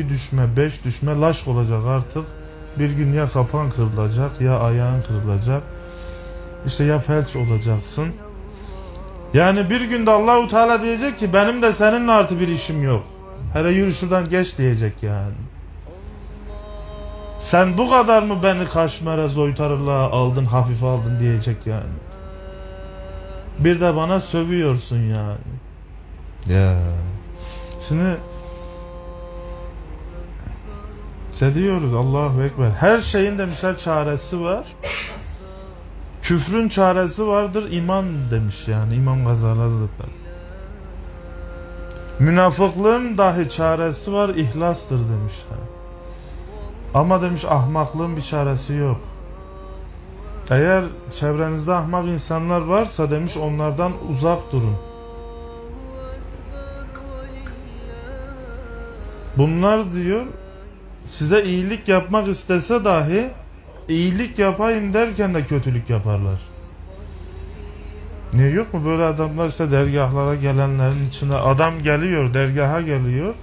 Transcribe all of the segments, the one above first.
iki düşme, beş düşme laş olacak artık. Bir gün ya kafan kırılacak ya ayağın kırılacak. İşte ya felç olacaksın. Yani bir günde Allahu Teala diyecek ki benim de seninle artı bir işim yok. Hele yürü şuradan geç diyecek yani. Sen bu kadar mı beni kaşmere zoytarılığa aldın hafife aldın diyecek yani. Bir de bana sövüyorsun yani. Ya. Şimdi işte diyoruz Allahu Ekber. Her şeyin demişler çaresi var. Küfrün çaresi vardır iman demiş yani İmam Gazali Hazretleri. Münafıklığın dahi çaresi var ihlastır demişler. Ama demiş ahmaklığın bir çaresi yok. Eğer çevrenizde ahmak insanlar varsa demiş onlardan uzak durun. Bunlar diyor size iyilik yapmak istese dahi iyilik yapayım derken de kötülük yaparlar. Niye yok mu böyle adamlar işte dergahlara gelenlerin içine adam geliyor dergaha geliyor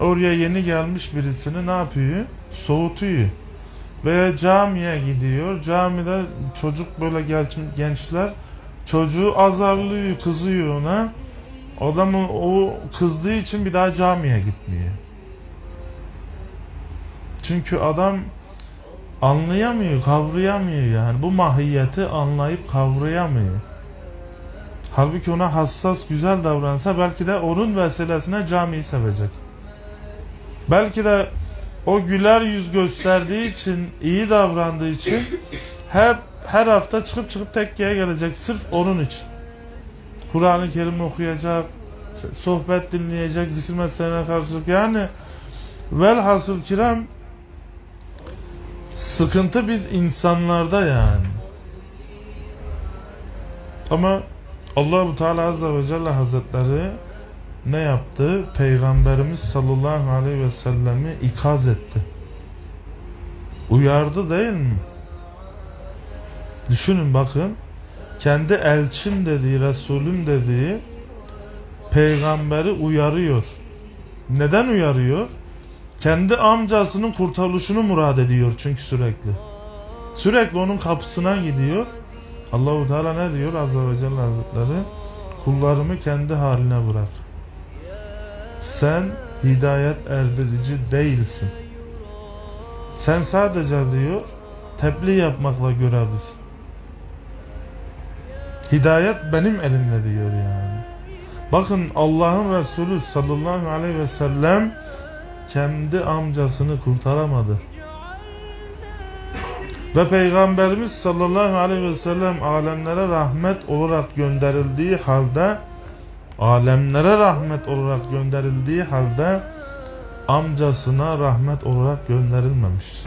oraya yeni gelmiş birisini ne yapıyor? Soğutuyor. Veya camiye gidiyor. Camide çocuk böyle genç, gençler çocuğu azarlıyor, kızıyor ona. Adamı o kızdığı için bir daha camiye gitmiyor. Çünkü adam anlayamıyor, kavrayamıyor yani. Bu mahiyeti anlayıp kavrayamıyor. Halbuki ona hassas, güzel davransa belki de onun vesilesine camiyi sevecek. Belki de o güler yüz gösterdiği için, iyi davrandığı için her her hafta çıkıp çıkıp tekkiye gelecek sırf onun için. Kur'an-ı Kerim okuyacak, sohbet dinleyecek, zikir mesleğine karşılık yani velhasıl kiram sıkıntı biz insanlarda yani. Ama Allahu Teala Azze ve Celle Hazretleri ne yaptı? Peygamberimiz sallallahu aleyhi ve sellemi ikaz etti. Uyardı değil mi? Düşünün bakın. Kendi elçim dediği, Resulüm dediği peygamberi uyarıyor. Neden uyarıyor? Kendi amcasının kurtuluşunu murad ediyor çünkü sürekli. Sürekli onun kapısına gidiyor. Allahu Teala ne diyor Azze ve Celle Hazretleri? Kullarımı kendi haline bırak. Sen hidayet erdirici değilsin. Sen sadece diyor tebliğ yapmakla görevlisin. Hidayet benim elimde diyor yani. Bakın Allah'ın Resulü sallallahu aleyhi ve sellem kendi amcasını kurtaramadı. Ve Peygamberimiz sallallahu aleyhi ve sellem alemlere rahmet olarak gönderildiği halde alemlere rahmet olarak gönderildiği halde amcasına rahmet olarak gönderilmemiş.